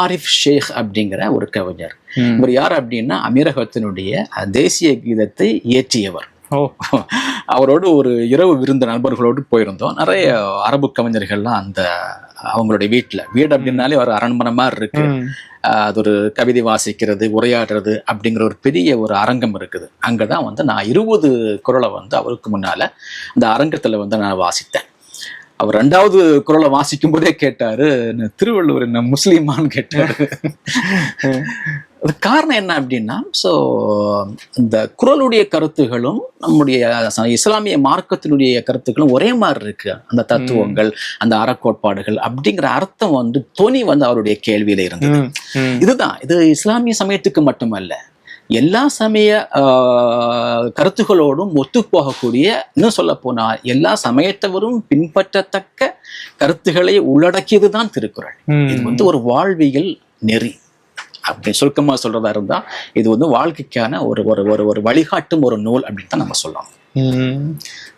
ஆரிஃப் ஷேக் அப்படிங்கிற ஒரு கவிஞர். இவர் யார் அப்படின்னா அமீரகத்தினுடைய தேசிய கீதத்தை இயற்றியவர். அவரோடு ஒரு இரவு விருந்து நண்பர்களோடு போயிருந்தோம். நிறைய அரபு கவிஞர்கள்லாம் அந்த அவங்களுடைய வீட்டில் வீடு அப்படின்னாலே ஒரு அரண்மனை மாதிரி இருக்கு. அது ஒரு கவிதை வாசிக்கிறது உரையாடுறது அப்படிங்கிற ஒரு பெரிய ஒரு அரங்கம் இருக்குது. அங்கே தான் வந்து நான் இருபது குரலை வந்து அவருக்கு முன்னால அந்த அரங்கத்தில் வந்து நான் வாசித்தேன். அவர் ரெண்டாவது குரலை வாசிக்கும் போதே கேட்டாரு "என்ன திருவள்ளுவர் என்ன முஸ்லீமான்னு கேட்டாரு. அது காரணம் என்ன அப்படின்னா ஸோ இந்த குரலுடைய கருத்துகளும் நம்முடைய இஸ்லாமிய மார்க்கத்தினுடைய கருத்துக்களும் ஒரே மாதிரி இருக்கு. அந்த தத்துவங்கள் அந்த அறக்கோட்பாடுகள் அப்படிங்கிற அர்த்தம் வந்து தொனி வந்து அவருடைய கேள்வியில இருந்தது. இதுதான். இது இஸ்லாமிய சமயத்துக்கு மட்டுமல்ல. எல்லா சமய ஆஹ், கருத்துகளோடும் ஒத்து போகக்கூடிய இன்னும் சொல்ல போனா எல்லா சமயத்தவரும் பின்பற்றத்தக்க கருத்துக்களை உள்ளடக்கியது தான் திருக்குறள் இது. வந்து ஒரு வாழ்வியல் நெறி அப்படி சுருக்கமா சொல்றதா இருந்தா இது வந்து வாழ்க்கைக்கான ஒரு ஒரு ஒரு ஒரு வழிகாட்டும் ஒரு நூல் அப்படின்னு தான் நம்ம சொல்லலாம்.